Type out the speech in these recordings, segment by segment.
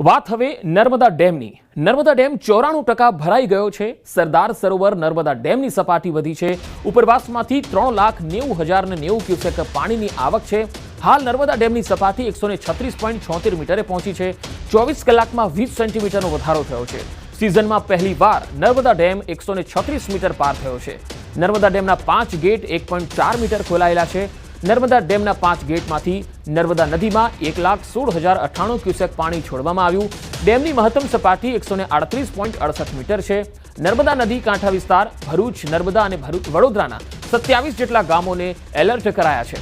વાત હવે નર્મદા ડેમની. નર્મદા ડેમ ચોરાણું ટકા ભરાઈ ગયો છે. સરદાર સરોવર નર્મદા ડેમની સપાટી વધી છે. ઉપરવાસમાંથી ત્રણ લાખ નેવું હજાર ને નેવું ક્યુસેક પાણીની આવક છે. હાલ નર્મદા ડેમની સપાટી એકસો છત્રીસ પોઈન્ટ છોતેર મીટરે પહોંચી છે. ચોવીસ કલાકમાં વીસ સેન્ટીમીટરનો વધારો થયો છે. સિઝનમાં પહેલી વાર નર્મદા ડેમ એકસો છત્રીસ મીટર પાર થયો છે. નર્મદા ડેમના પાંચ ગેટ એક પોઈન્ટ ચાર મીટર ખોલાયેલા છે. નર્મદા ડેમના પાંચ ગેટમાંથી નર્મદા નદીમાં એક લાખ સોળ હજાર અઠ્ઠાણું ક્યુસેક પાણી છોડવામાં આવ્યું. ડેમની મહત્તમ સપાટી એકસો આડત્રીસ પોઈન્ટ અડસઠ મીટર છે. નર્મદા નદી કાંઠા વિસ્તાર, ભરૂચ, નર્મદા અને વડોદરાના સત્યાવીસ જેટલા ગામોને એલર્ટ કરાયા છે.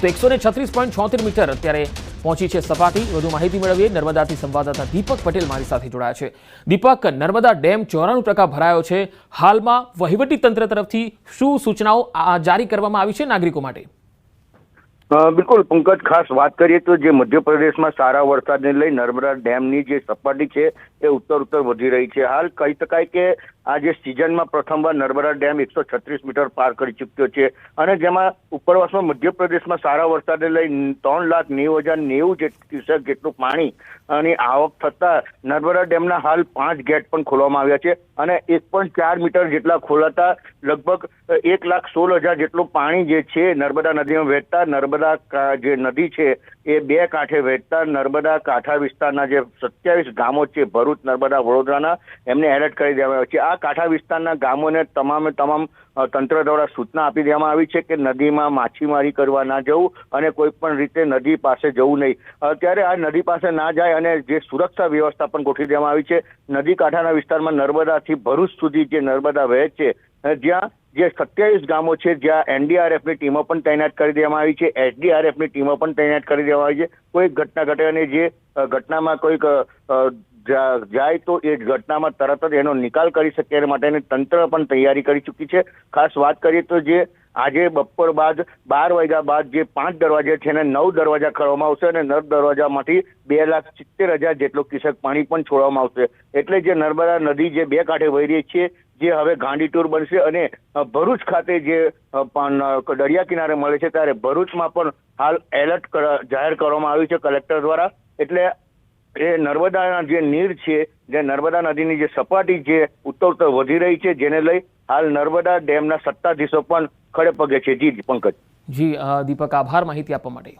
તો એકસો છત્રીસ પોઈન્ટ છોતેર મીટર અત્યારે પહોંચી છે સપાટી. વધુ માહિતી મેળવીએ નર્મદાથી સંવાદદાતા દીપક પટેલ મારી સાથે જોડાયા છે. દીપક, નર્મદા ડેમ ચોરાણું ટકા ભરાયો છે. હાલમાં વહીવટી તંત્ર તરફથી શું સૂચનાઓ જારી કરવામાં આવી છે નાગરિકો માટે? બિલકુલ, પંકજ, ખાસ વાત કરીએ તો જે મધ્યપ્રદેશમાં સારા વરસાદને લઈ નર્મદા ડેમની જે સપાટી છે એ ઉત્તર ઉત્તર વધી રહી છે. હાલ કહી શકાય કે આ જે સિઝનમાં પ્રથમવાર નર્મદા ડેમ એકસો છત્રીસ મીટર પાર કરી ચૂક્યો છે અને જેમાં ઉપરવાસમાં મધ્યપ્રદેશમાં સારા વરસાદને લઈ ત્રણ લાખ નેવું હજાર નેવું ક્યુસેક જેટલું પાણી અને આવક થતાં નર્મદા ડેમના હાલ પાંચ ગેટ પણ ખોલવામાં આવ્યા છે અને એક પોઈન્ટ ચાર મીટર જેટલા ખોલાતા લગભગ એક લાખ સોળ હજાર જેટલું પાણી જે છે નર્મદા નદીમાં વહેતા નર્મદા કા- જે નદી છે, એ બે કાંઠે વહેતા નર્મદા કાંઠા વિસ્તારના જે સત્યાવીસ ગામો છે, ભરૂચ, નર્મદા, વડોદરાના, એમને એલર્ટ કરી દેવામાં આવ્યા છે. આ કાંઠા વિસ્તારના ગામોને તમામે તમામ તંત્ર દ્વારા સૂચના આપી દેવામાં આવી છે કે નદીમાં માછીમારી કરવા ના જવું અને કોઈ પણ રીતે નદી પાસે જવું નહીં. અત્યારે આ નદી પાસે ના જાય અને જે સુરક્ષા વ્યવસ્થા પણ ગોઠવી દેવામાં આવી છે, નદી કાંઠાના વિસ્તારમાં નર્મદાથી ભરૂચ સુધી જે નર્મદા વહે છે જ્યાં જે સત્યાવીસ ગામો છે જ્યાં એનડીઆરએફની ટીમો પણ તૈનાત કરી દેવામાં આવી છે એસડીઆરએફની ટીમો પણ તૈનાત કરી દેવામાં આવી છે. કોઈ ઘટના ઘટે અને જે ઘટનામાં કોઈક જાય તો એ ઘટનામાં તરત જ એનો નિકાલ કરી શકે એ માટેની તંત્ર પણ તૈયારી કરી ચૂકી છે. ખાસ વાત કરીએ તો જે આજે બપોર બાદ બાર વાગ્યા બાદ જે પાંચ દરવાજા છે એને નવ દરવાજા કરવામાં આવશે અને નવ દરવાજામાંથી બે લાખ સિત્તેર હજાર જેટલો કિસક પાણી પણ છોડવામાં આવશે. એટલે જે નર્મદા નદી જે બે કાંઠે વહી રહી છે જે હવે ગાંડી ટૂર બનશે અને ભરૂચ ખાતે જે દરિયા કિનારે મળે છે, ત્યારે ભરૂચમાં પણ હાલ એલર્ટ જાહેર કરવામાં આવ્યું છે કલેક્ટર દ્વારા. એટલે એ નર્મદાના જે નીર છે, જે નર્મદા નદીની જે સપાટી છે, ઉત્તર ઉત્તર વધી રહી છે, જેને લઈ હાલ નર્મદા ડેમના સત્તાધીશો પણ ખડે પગે છે. જી પંકજ જી દીપક, આભાર માહિતી આપવા માટે.